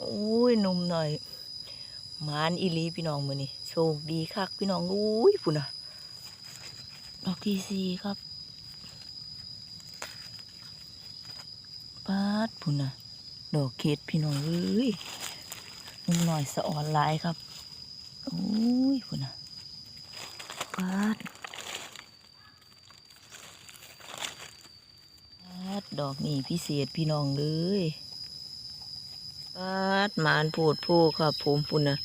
โอ้ยหนุ่มหน่อยมานอีลีพี่น้องมือนี่โชคดีคักพี่น้องอุ้ยพุ่นน่ะดอกที่สี่ครับปาดพุ่นน่ะดอกเข็ดพี่น้องเอ้ยหนุ่มหน่อยสะอ่อนหลายครับโอ้ยพุ่นน่ะปาดปาดดอกนี่พิเศษพี่น้องเลย ปาดมานโพดโพครับผมพุ่นนะ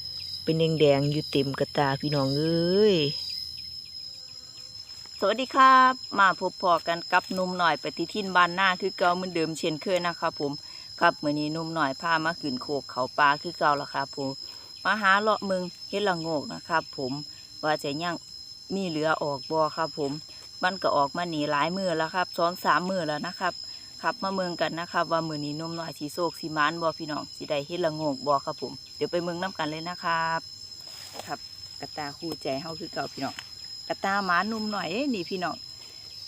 เป็นแดงๆอยู่เต็มกระตาพี่น้องเอ้ยสวัสดีครับ มาพบพอกันกับนุ่มหน่อยปฏิทินบานหน้าคือเก่าเหมือนเดิมเช่นเคยนะครับผมครับเมื้อนี้นุ่มหน่อยพามาขึ้นโคกเขาปลาคือเก่าละครับผมมาหาเลาะเมืองเฮ็ดละโงกนะครับผมว่าจะยังมีเหลือออกบ่ครับผมมันก็ออกมาหนีหลายมือแล้วครับซ้อนสามมือแล้วนะครับ ครับมาเมืองกันนะครับว่ามือนี้หนุ่มน้อยสีโศกสีมานบอพี่น้องสีใดเฮ็ดละโงกบอครับผม เดี๋ยวไปเมืองน้ำกันเลยนะครับครับกระตาคู่ใจเฮาคือเก่าพี่น้องกระตาหมาหนุ่มหน่อยนี่พี่น้อง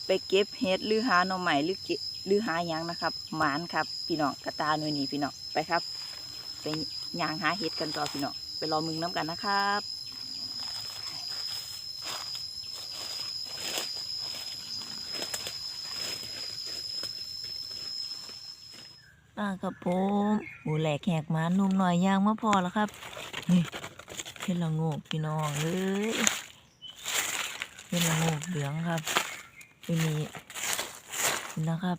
ไปเก็บเฮ็ดหรือหาหน่อใหม่หรือเก็บหรือหายังนะครับหมานครับพี่น้องกระตาหน่วยนี้พี่น้องไปครับ ไปยางหาเฮ็ดกันต่อพี่น้องไปรอเมืองน้ำกันนะครับ อ่าครับผมหมูแหลกแหกมานุ่มหน่อยย่างมาพอแล้วครับนี่เห็นละงกพี่น้องเลยเห็นละงกเหลืองครับไม่มีนี่นะครับ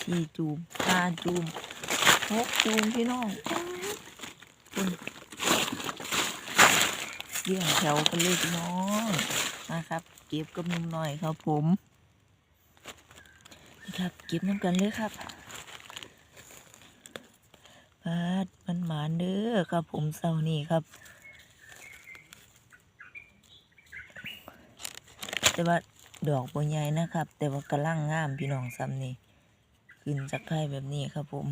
สี่จูมห้าจูมหกจูมพี่น้องคุณเรียงแถวกันเลยพี่น้องนะครับ เก็บกับนุ่มหน่อยครับผม ครับ เก็บน้ำกันเลยครับปาดมันหมานเด้อครับ ผมเศร้านี่ครับ แต่ว่าดอกบัวใหญ่นะครับ แต่ว่ากระลังงามพี่น้องซ้ำนี่ขึ้นจากไข่แบบนี้ครับผม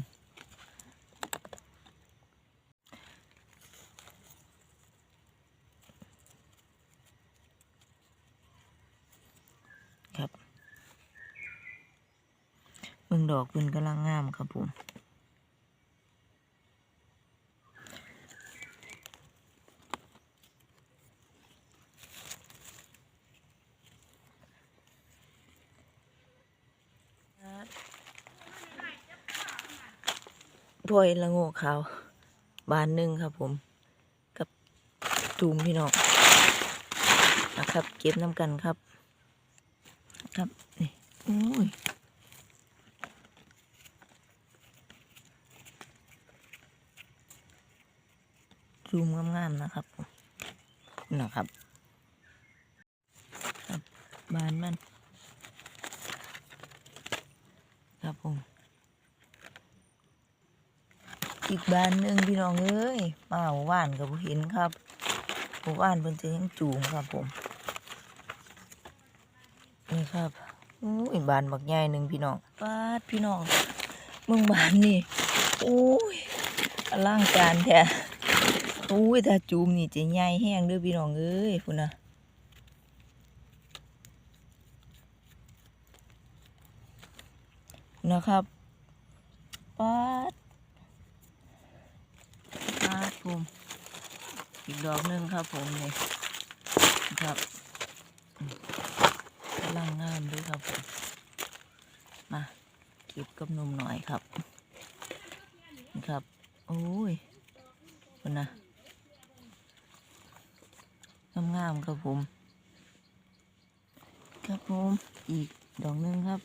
ครับ เบิ่ง ดอกเพิ่นกำลังงามครับผมพลอยละโงกขาวบานหนึ่งครับผม กับตูมพี่น้องนะครับ เก็บน้ำกันครับ ครับ นี่โอ้ย ซูมงามๆนะครับนะครับครับบานมัน ครับผม อีกบานหนึ่งพี่น้องเอ้ยมาหมู่านกับเห็นครับหมู่บ้านเพิ่นจะยังจูงครับผม นี่ครับอู้ยบานบักใหญ่หนึ่งพี่น้องปาดพี่น้องเมืองบานนี่โอ้ยอลังการแท้ อ้ยถ้าจูมนี่จะใหญ่แห้งเด้อพี่น้องเอ้ยพุ่นนะนะครับปาดปาดผมอีกดอกหนึ่งครับผมนี่ครับกำลังงามด้วยครับผมมาเก็บกับนมหน่อยครับนะครับ โอ้ยมันนะ งามงามๆครับผม ครับผมอีกดอกหนึงครับ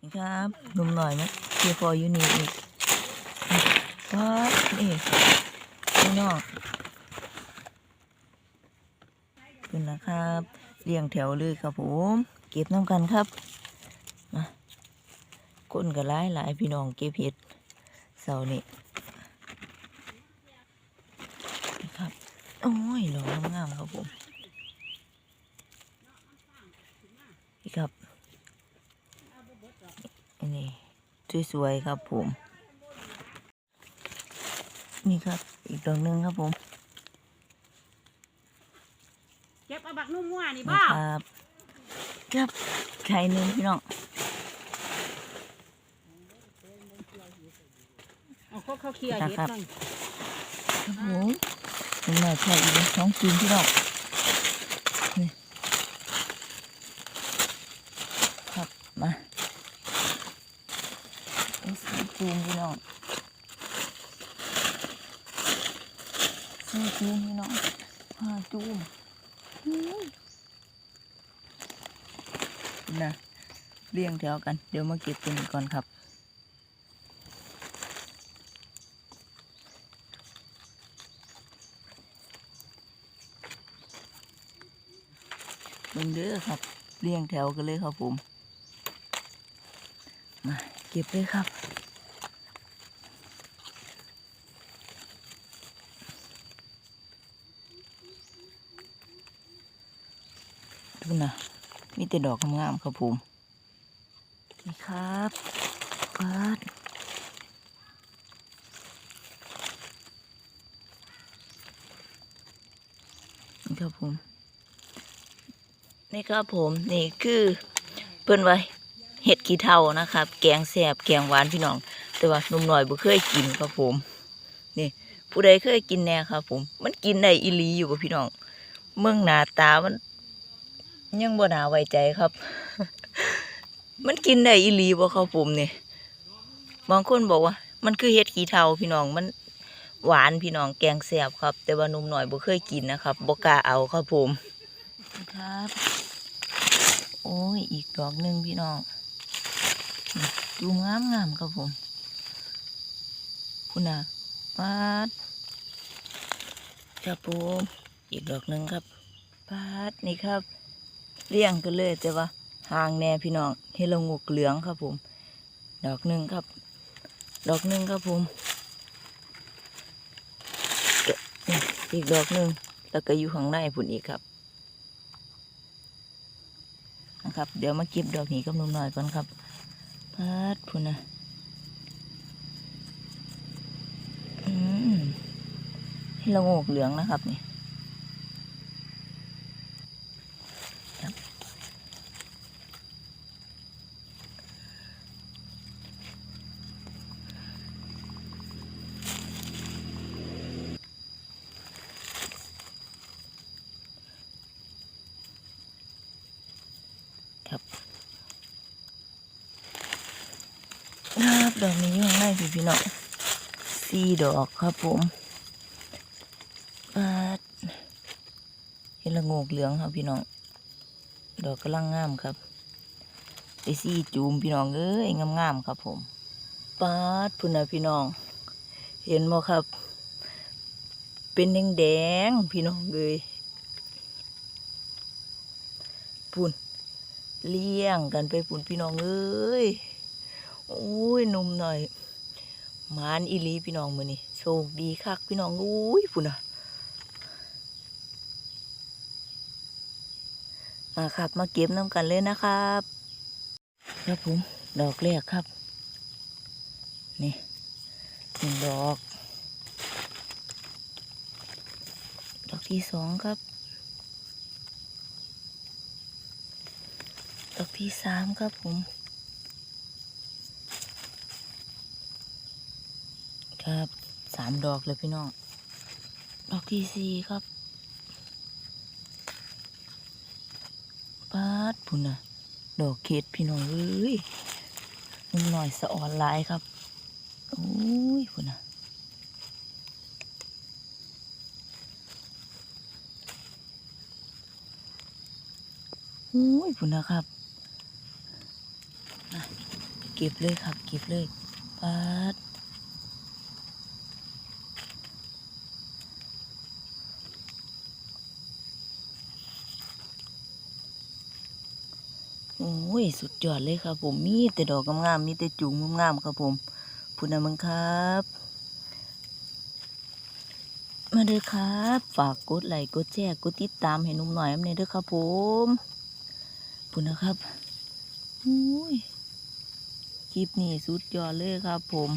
นี่ครับนุ่มหน่อยไหมเทียพออยู่นี่อีกครับนี่พี่น้องขึ้นะครับเรียงแถวเลยครับผม เก็บน้ำกันครับมาก้นก็หลายหลายพี่น้องเก็บเห็ด เสาร์นี่นะครับ โอ้ยดอกงามๆครับผมนี่ครับนี่สวยๆครับผม นี่ครับ อีกดอกหนึ่งครับผม เก็บเอาบักนุ่มงัวนี่นะบ่ครับ ครับไข่หนึ่งพี่น้อง เอาเขาเขาเคลียร์เห็ดหน่อยครับผมผมหน่อยไข่อีกสองกินพี่น้องนี่ครับมาเอาสองกินพี่น้องสี่กินพี่น้องห้าจุ่มอื้อนะเรียงแถวกัน เดี๋ยวมาเก็บตัวนี้ก่อนครับ เบิ่งเด้อครับ เรียงแถวกันเลยครับผม มาเก็บเลยครับดูนะมีแต่ดอกงามๆครับผมนี่ครับเปัดนี่ครับผม นี่ครับผมนี่คือเพิ่อนไว้เห็ดขี้เท่านะครับ แกงแสบแกงหวานพี่น้อง แต่ว่านุ่มหน่อยบ่เคยกินครับผม นี่ ผู้ใดเคยกินแน่ครับ ผม มันกินได้อีลีอยู่บ่พี่น้อง เมืองหน้าตามัน ยังบ่น่าไว้ใจครับ มันกินได้อีลีบ่ครับผมนี่บางคนบอกว่า มันคือเห็ดขี้เท่าพี่น้องมันหวานพี่น้องแกงแสบครับ แต่ว่านุ่มหน่อยบ่เคยกินนะครับบ่กล้าเอาครับผมครับ โอ้ย อีกดอกหนึ่งพี่น้องดูงามงามๆครับผมคุณน่ะปาดครับผมอีกดอกหนึ่งครับปาดนี่ครับ เรียงกันเลยแต่ว่าห่างแน่พี่น้องเฮลงกเหลืองครับผม ดอกหนึ่งครับ ดอกหนึ่งครับผม อีกดอกหนึ่งแล้วก็อยู่ข้างในผุนอีกครับ นะครับ เดี๋ยวมาเก็บดอกนี้กับหนุ่มหน่อยก่อนครับพัดพูนะอืมให้ระโงกเหลืองนะครับนี่ครับครับครับ ดอกนี้ยู่ข้างในพี่พี่น้องสี่ดอกครับผมปัดเห็นละงกเหลืองครับพี่น้อง ดอกกำลังงามครับ ไปซี่จูมพี่น้องเอ้ยงามๆครับผมปัดพุ่นนะพี่น้อง เห็นบ่ครับ เป็นแดงๆพี่น้องเลยพุ่นเลี้ยงกันไปปุ่นพี่น้องเอ้ย อุ้ยหนุ่มหน่อยมานอีลีพี่น้องมือนี่โชคดีคักพี่น้องอุ้ยปุ่นอะมาครับ มาเก็บน้ำกันเลยนะครับครับผมดอกแรกครับ นี่หนึ่งดอก ดอกที่สองครับ ดอกที่สามครับผม ครับสามดอกเลยพี่น้อง ดอกที่สี่ครับปาดพุ่นน่ะดอกเข็ดพี่น้องเอ้ยนุ่มหน่อยสะอ่อนลายครับโอ้ยพุ่นน่ะโอ้ยพุ่นนะครับเก็บเลยครับ เก็บเลยปาด โอ้ยสุดยอดเลยครับผมมีแต่ดอกงามๆมีแต่จูงงามๆครับผมพุนามังครับ มาเด้อครับ ฝากกดไลค์กดแชร์กดติดตามให้นุ่มหน่อยอันนี้เด้อครับผมพุนนะครับโอ้ยคลิปนี้สุดยอดเลยครับผม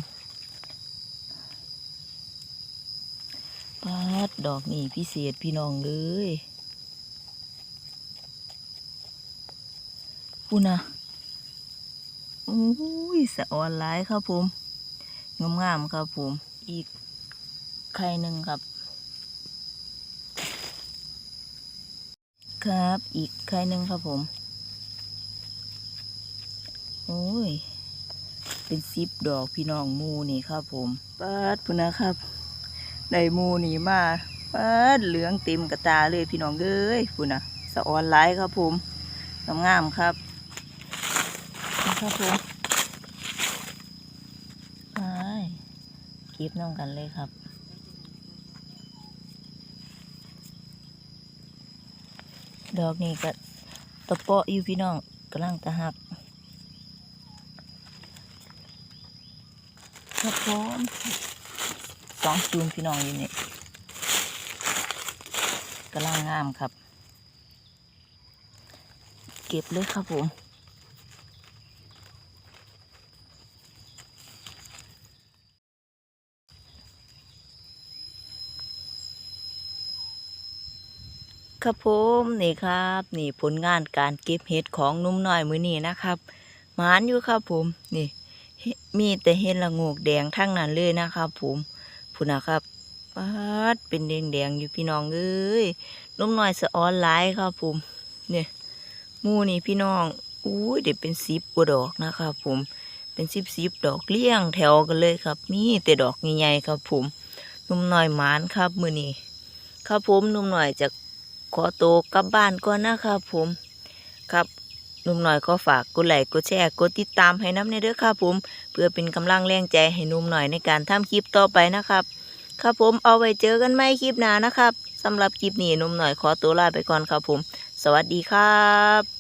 ปาดดอกนี่พิเศษพี่น้องเลย ปุ่นะอุ้ยสะออนหลายครับผมงามๆครับผม อีกไข่หนึ่งครับ ครับ อีกไข่หนึ่งครับผมโอ้ย เป็นซิปดอกพี่น้องมูนี่ครับผมเปิดพุนะครับได้มูนี่มาเปิดเหลืองเต็มกระตาเลยพี่น้องเอ้ยพุนะสะออนหลายครับผมงามๆครับ ครับผมไปเก็บน้องกันเลยครับดอกนี่ก็ตะเปาะอยู่พี่น้องกำลังตะหักครับผมสองจูนพี่น้องอยู่นี่กำลังงามครับ เก็บเลยครับผม ครับผมนี่ครับ นี่ผลงานการเก็บเห็ดของนุ่มน้อยมือนี้นะครับหมานอยู่ครับผมนี่ มีแต่เห็ดละโงกแดงทั้งนั้นเลยนะครับผมพูนนะครับปัดเป็นแดงแดงๆอยู่พี่น้องเอ้ยนุ่มน้อยสะออนหลายครับผมเนี่ยมูนี่พี่น้องอุ้ยเดี๋ยวเป็นสิบกว่าดอกนะครับผมเป็นสิบสิบดอกเลี้ยงแถวกันเลยครับ มีแต่ดอกใหญ่ๆครับผมนุ่มน้อยหมานครับมือนี้ครับผมนุ่มน้อยจะ ขอโตวกลับบ้านก่อนนะครับผมครับหนุ่มหน่อยก็ฝากกดไลค์กดแชร์กดติดตามให้น้ำในเด้อครับผม เพื่อเป็นกำลังแรงใจให้หนุ่มหน่อยในการทำคลิปต่อไปนะครับ ครับผมเอาไว้เจอกันใหม่คลิปหน้านะครับสำหรับคลิปนี้หนุ่มหน่อยขอตัวลาไปก่อนครับผม สวัสดีครับ